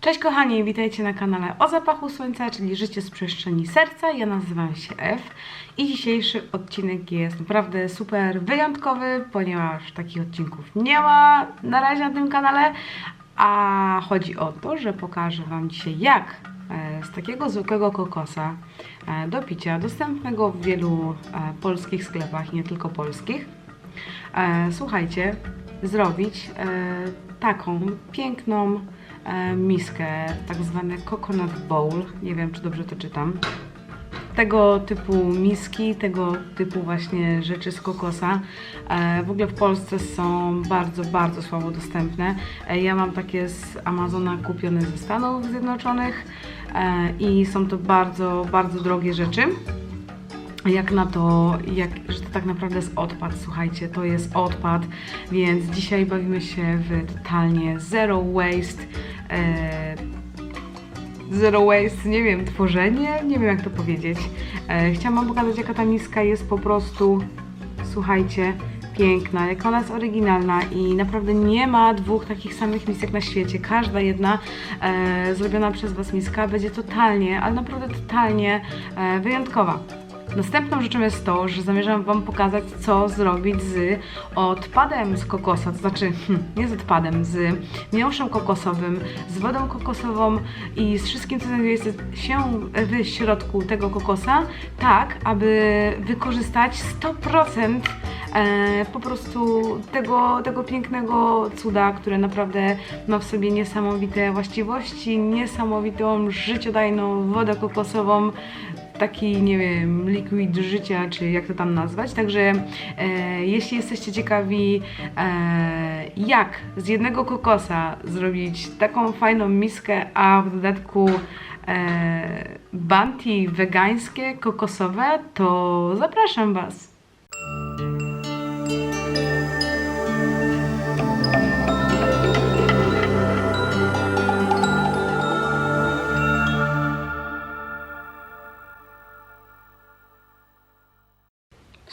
Cześć kochani, witajcie na kanale O Zapachu Słońca, czyli Życie z przestrzeni serca. Ja nazywam się F i dzisiejszy odcinek jest naprawdę super wyjątkowy, ponieważ takich odcinków nie ma na razie na tym kanale, a chodzi o to, że pokażę Wam dzisiaj jak e, z takiego zwykłego kokosa e, do picia, dostępnego w wielu e, polskich sklepach, nie tylko polskich, słuchajcie, zrobić e, taką piękną e, miskę, tak zwane coconut bowl. Nie wiem, czy dobrze to czytam. Tego typu miski, tego typu właśnie rzeczy z kokosa e, w ogóle w Polsce są bardzo, bardzo słabo dostępne. Ja mam takie z Amazona kupione ze Stanów Zjednoczonych i są to bardzo, bardzo drogie rzeczy jak na to, jak, że to tak naprawdę jest odpad, słuchajcie, to jest odpad, więc dzisiaj bawimy się w totalnie zero waste, e, zero waste, nie wiem, tworzenie, nie wiem jak to powiedzieć. E, chciałam Wam pokazać jaka ta miska jest po prostu, słuchajcie, piękna, jak ona jest oryginalna i naprawdę nie ma dwóch takich samych misek na świecie. Każda jedna e, zrobiona przez Was miska będzie totalnie, ale naprawdę totalnie e, wyjątkowa. Następną rzeczą jest to, że zamierzam Wam pokazać, co zrobić z odpadem z kokosa, to znaczy hmm, nie z odpadem, z miąższem kokosowym, z wodą kokosową i z wszystkim, co znajduje się w środku tego kokosa, tak, aby wykorzystać 100% e, po prostu tego, tego pięknego cuda, które naprawdę ma w sobie niesamowite właściwości, niesamowitą życiodajną wodę kokosową, taki, nie wiem, liquid życia, czy jak to tam nazwać. Także e, jeśli jesteście ciekawi, e, jak z jednego kokosa zrobić taką fajną miskę, a w dodatku e, banti wegańskie, kokosowe, to zapraszam Was.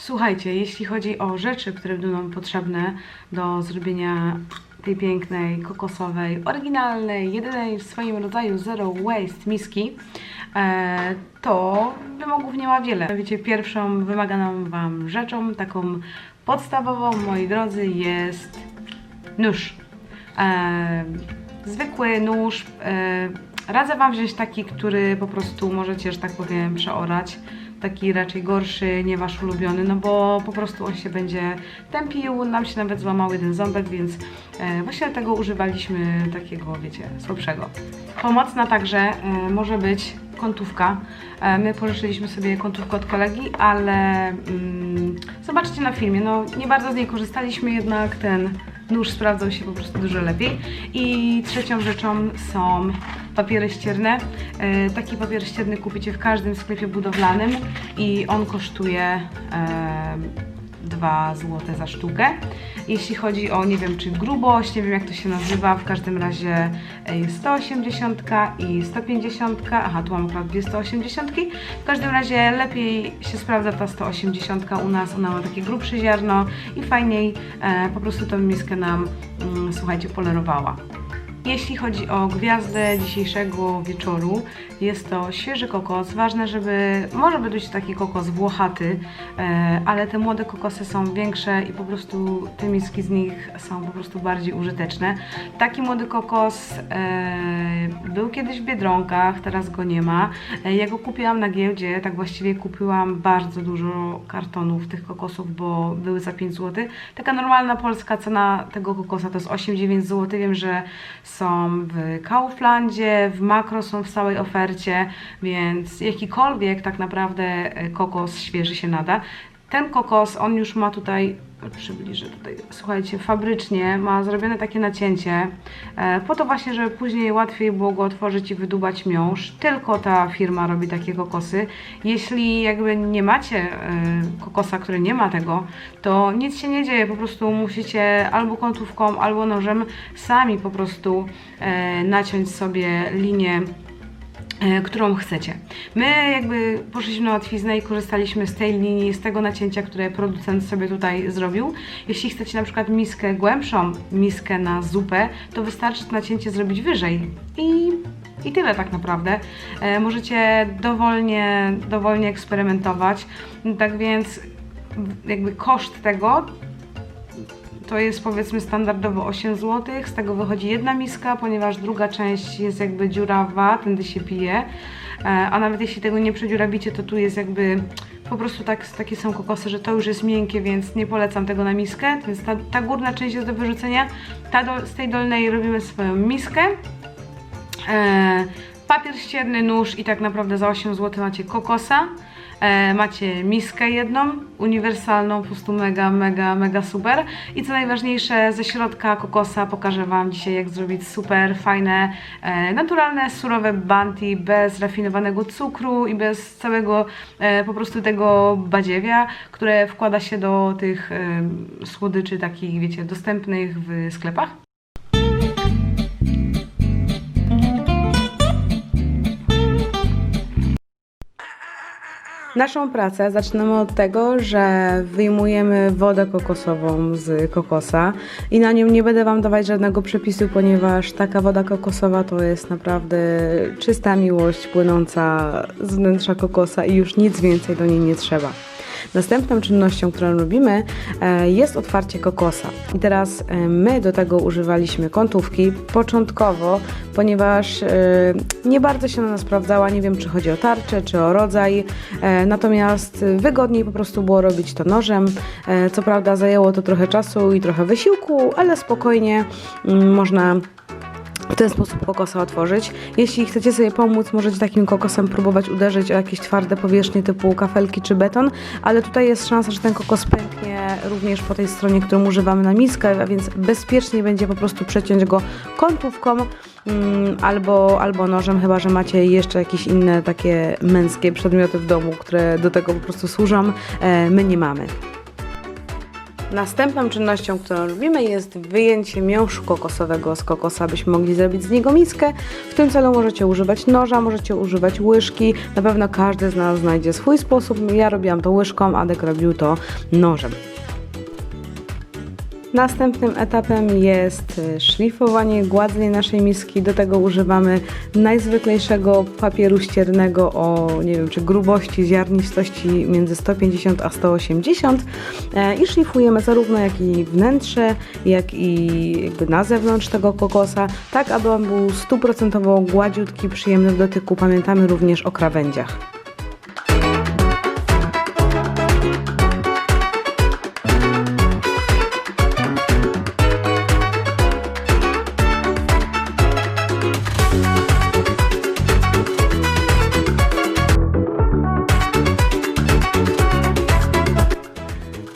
Słuchajcie, jeśli chodzi o rzeczy, które będą nam potrzebne do zrobienia tej pięknej, kokosowej, oryginalnej, jedynej w swoim rodzaju zero waste miski, e, to wymogów nie ma wiele. Wiecie, pierwszą wymaganą Wam rzeczą, taką podstawową, moi drodzy, jest nóż. E, zwykły nóż. E, radzę Wam wziąć taki, który po prostu możecie, że tak powiem, przeorać. Taki raczej gorszy, nie Wasz ulubiony, no bo po prostu on się będzie tępił. Nam się nawet złamał jeden ząbek, więc e, właśnie dlatego używaliśmy takiego, wiecie, słabszego. Pomocna także e, może być kątówka. E, My pożyczyliśmy sobie kątówkę od kolegi, ale mm, zobaczcie na filmie, no nie bardzo z niej korzystaliśmy, jednak ten nóż sprawdzał się po prostu dużo lepiej. I trzecią rzeczą są papiery ścierne. E, Taki papier ścierny kupicie w każdym sklepie budowlanym i on kosztuje e, 2 zł za sztukę. Jeśli chodzi o, nie wiem czy grubość, nie wiem jak to się nazywa, w każdym razie e, jest 180 i 150. Aha, tu mam akurat dwie 180. W każdym razie lepiej się sprawdza ta 180 u nas, ona ma takie grubsze ziarno i fajniej e, po prostu tą miskę nam, mm, słuchajcie, polerowała. Jeśli chodzi o gwiazdę dzisiejszego wieczoru, jest to świeży kokos. Ważne, żeby może być taki kokos włochaty, e, ale te młode kokosy są większe i po prostu te miski z nich są po prostu bardziej użyteczne. Taki młody kokos e, był kiedyś w Biedronkach, teraz go nie ma. E, ja go kupiłam na giełdzie, tak właściwie kupiłam bardzo dużo kartonów tych kokosów, bo były za 5 zł. Taka normalna polska cena tego kokosa to jest 8-9 zł. Wiem, że są w Kauflandzie, w Makro są w całej ofercie, więc jakikolwiek tak naprawdę kokos świeży się nada. Ten kokos, on już ma tutaj, przybliżę tutaj, słuchajcie, fabrycznie ma zrobione takie nacięcie, e, po to właśnie, żeby później łatwiej było go otworzyć i wydubać miąższ. Tylko ta firma robi takie kokosy. Jeśli jakby nie macie e, kokosa, który nie ma tego, to nic się nie dzieje, po prostu musicie albo kątówką, albo nożem sami po prostu e, naciąć sobie linię którą chcecie. My jakby poszliśmy na łatwiznę i korzystaliśmy z tej linii, z tego nacięcia, które producent sobie tutaj zrobił. Jeśli chcecie na przykład miskę głębszą, miskę na zupę, to wystarczy to nacięcie zrobić wyżej i, i tyle tak naprawdę. E, możecie dowolnie, dowolnie eksperymentować. Tak więc jakby koszt tego to jest powiedzmy standardowo 8 zł, z tego wychodzi jedna miska, ponieważ druga część jest jakby dziurawa, tędy się pije, E, a nawet jeśli tego nie przedziurabicie, to tu jest jakby po prostu tak, takie są kokosy, że to już jest miękkie, więc nie polecam tego na miskę, więc ta, ta górna część jest do wyrzucenia, ta do, z tej dolnej robimy swoją miskę, e, papier ścierny, nóż i tak naprawdę za 8 zł macie kokosa. E, macie miskę jedną, uniwersalną, po prostu mega, mega, mega super. I co najważniejsze, ze środka kokosa pokażę Wam dzisiaj, jak zrobić super fajne, e, naturalne, surowe banti bez rafinowanego cukru i bez całego e, po prostu tego badziewia, które wkłada się do tych e, słodyczy takich, wiecie, dostępnych w sklepach. Naszą pracę zaczynamy od tego, że wyjmujemy wodę kokosową z kokosa i na nią nie będę Wam dawać żadnego przepisu, ponieważ taka woda kokosowa to jest naprawdę czysta miłość płynąca z wnętrza kokosa i już nic więcej do niej nie trzeba. Następną czynnością, którą robimy, e, jest otwarcie kokosa. I teraz e, my do tego używaliśmy kątówki początkowo, ponieważ e, nie bardzo się ona sprawdzała. Nie wiem, czy chodzi o tarczę, czy o rodzaj. Natomiast wygodniej po prostu było robić to nożem. Co prawda zajęło to trochę czasu i trochę wysiłku, ale spokojnie mm, można ten sposób kokosa otworzyć. Jeśli chcecie sobie pomóc, możecie takim kokosem próbować uderzyć o jakieś twarde powierzchnie typu kafelki czy beton, ale tutaj jest szansa, że ten kokos pęknie również po tej stronie, którą używamy na miskę, a więc bezpiecznie będzie po prostu przeciąć go kątówką mm, albo, albo nożem, chyba że macie jeszcze jakieś inne takie męskie przedmioty w domu, które do tego po prostu służą. E, my nie mamy. Następną czynnością, którą robimy jest wyjęcie miąższu kokosowego z kokosa, abyśmy mogli zrobić z niego miskę. W tym celu możecie używać noża, możecie używać łyżki. Na pewno każdy z nas znajdzie swój sposób. Ja robiłam to łyżką, Adek robił to nożem. Następnym etapem jest y, szlifowanie, gładzenie naszej miski. Do tego używamy najzwyklejszego papieru ściernego o, nie wiem, czy grubości, ziarnistości między 150 a 180 e, i szlifujemy zarówno jak i wnętrze, jak i jakby na zewnątrz tego kokosa, tak aby on był stuprocentowo gładziutki, przyjemny w dotyku. Pamiętamy również o krawędziach.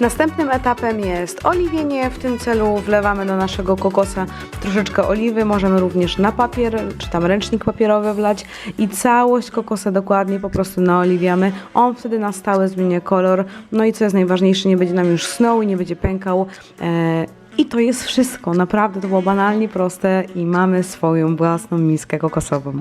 Następnym etapem jest oliwienie. W tym celu wlewamy do naszego kokosa troszeczkę oliwy. Możemy również na papier, czy tam ręcznik papierowy wlać i całość kokosa dokładnie po prostu naoliwiamy. On wtedy na stałe zmienia kolor. No i co jest najważniejsze, nie będzie nam już snął i nie będzie pękał. E, I to jest wszystko. Naprawdę to było banalnie proste i mamy swoją własną miskę kokosową.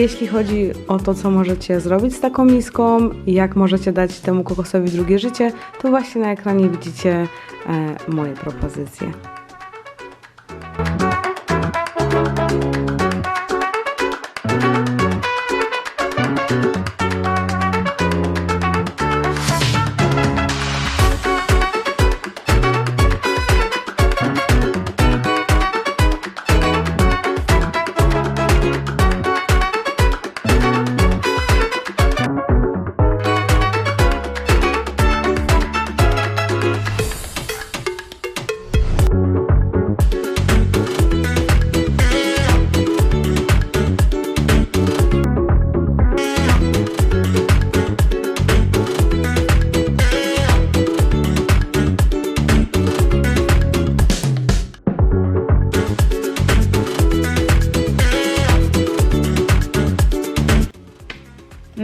Jeśli chodzi o to, co możecie zrobić z taką miską i jak możecie dać temu kokosowi drugie życie, to właśnie na ekranie widzicie e, moje propozycje.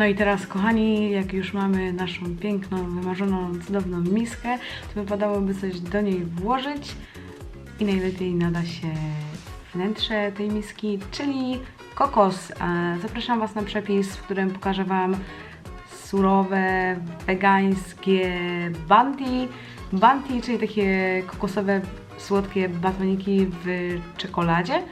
No i teraz, kochani, jak już mamy naszą piękną, wymarzoną, cudowną miskę, to wypadałoby coś do niej włożyć i najlepiej nada się wnętrze tej miski, czyli kokos. Zapraszam Was na przepis, w którym pokażę Wam surowe, wegańskie banti. Banti, czyli takie kokosowe, słodkie batoniki w czekoladzie.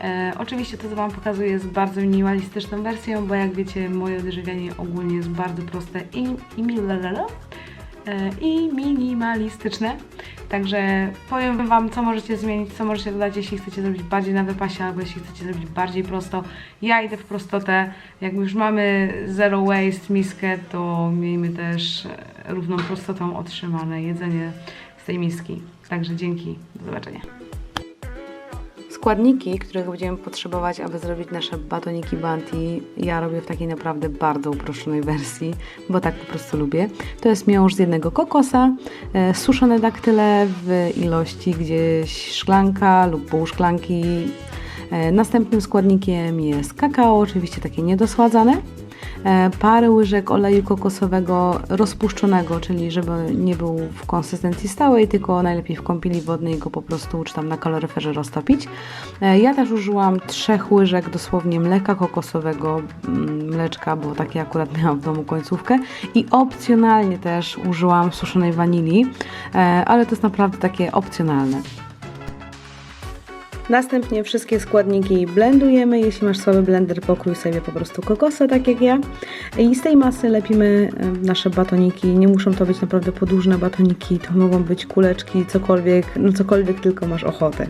E, oczywiście to, co Wam pokazuję, jest bardzo minimalistyczną wersją, bo jak wiecie, moje odżywianie ogólnie jest bardzo proste i, i, e, i minimalistyczne. Także powiem Wam, co możecie zmienić, co możecie dodać, jeśli chcecie zrobić bardziej na wypasie, albo jeśli chcecie zrobić bardziej prosto. Ja idę w prostotę. Jak już mamy zero waste miskę, to miejmy też równą prostotą otrzymane jedzenie z tej miski. Także dzięki, do zobaczenia. Składniki, których będziemy potrzebować, aby zrobić nasze batoniki Banti, ja robię w takiej naprawdę bardzo uproszczonej wersji, bo tak po prostu lubię. To jest miąższ z jednego kokosa, e, suszone daktyle w ilości gdzieś szklanka lub pół szklanki. E, następnym składnikiem jest kakao, oczywiście takie niedosładzane. E, parę łyżek oleju kokosowego rozpuszczonego, czyli żeby nie był w konsystencji stałej, tylko najlepiej w kąpieli wodnej go po prostu czy tam na kaloryferze roztopić. E, Ja też użyłam trzech łyżek dosłownie mleka kokosowego, mleczka, bo takie akurat miałam w domu końcówkę i opcjonalnie też użyłam suszonej wanilii, e, ale to jest naprawdę takie opcjonalne. Następnie wszystkie składniki blendujemy. Jeśli masz słaby blender, pokrój sobie po prostu kokosa, tak jak ja. I z tej masy lepimy nasze batoniki. Nie muszą to być naprawdę podłużne batoniki, to mogą być kuleczki, cokolwiek, no cokolwiek tylko masz ochotę.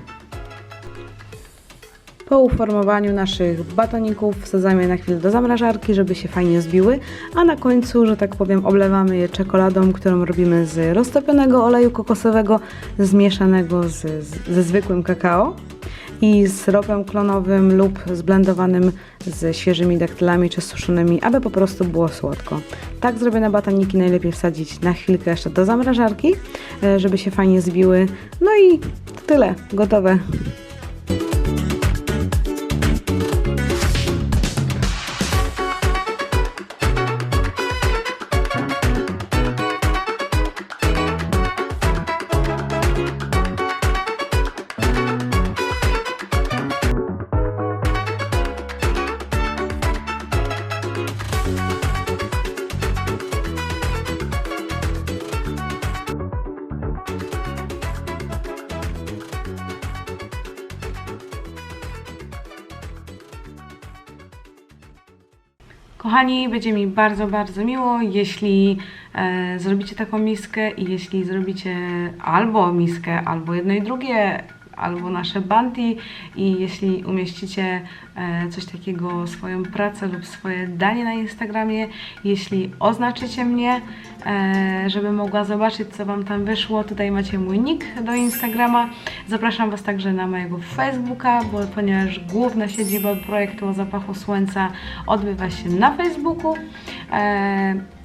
Po uformowaniu naszych batoników wsadzamy na chwilę do zamrażarki, żeby się fajnie zbiły, a na końcu, że tak powiem, oblewamy je czekoladą, którą robimy z roztopionego oleju kokosowego, zmieszanego z, z, ze zwykłym kakao i z syropem klonowym lub zblendowanym z świeżymi daktylami czy suszonymi, aby po prostu było słodko. Tak zrobione batoniki najlepiej wsadzić na chwilkę jeszcze do zamrażarki, e, żeby się fajnie zbiły. No i tyle, gotowe. Kochani, będzie mi bardzo, bardzo miło, jeśli e, zrobicie taką miskę i jeśli zrobicie albo miskę, albo jedno i drugie, albo nasze banti i jeśli umieścicie e, coś takiego, swoją pracę lub swoje danie na Instagramie, jeśli oznaczycie mnie, e, żebym mogła zobaczyć, co Wam tam wyszło. Tutaj macie mój nick do Instagrama. Zapraszam Was także na mojego Facebooka, bo ponieważ główna siedziba projektu o zapachu słońca odbywa się na Facebooku.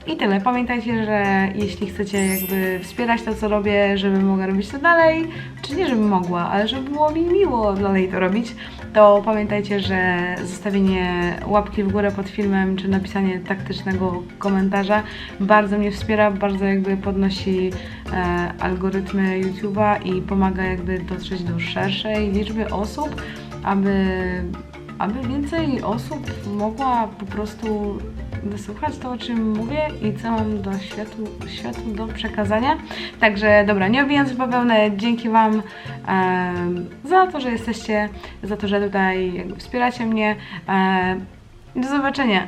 I tyle. Pamiętajcie, że jeśli chcecie jakby wspierać to, co robię, żebym mogła robić to dalej, czy nie żebym mogła, ale żeby było mi miło dalej to robić, to pamiętajcie, że zostawienie łapki w górę pod filmem, czy napisanie taktycznego komentarza bardzo mnie wspiera, bardzo jakby podnosi e, algorytmy YouTube'a i pomaga jakby dotrzeć do szerszej liczby osób, aby aby więcej osób mogła po prostu wysłuchać to, o czym mówię i co mam do światu, światu do przekazania. Także dobra, nie obijając w bawełnę, dzięki Wam em, za to, że jesteście, za to, że tutaj wspieracie mnie. Em, do zobaczenia.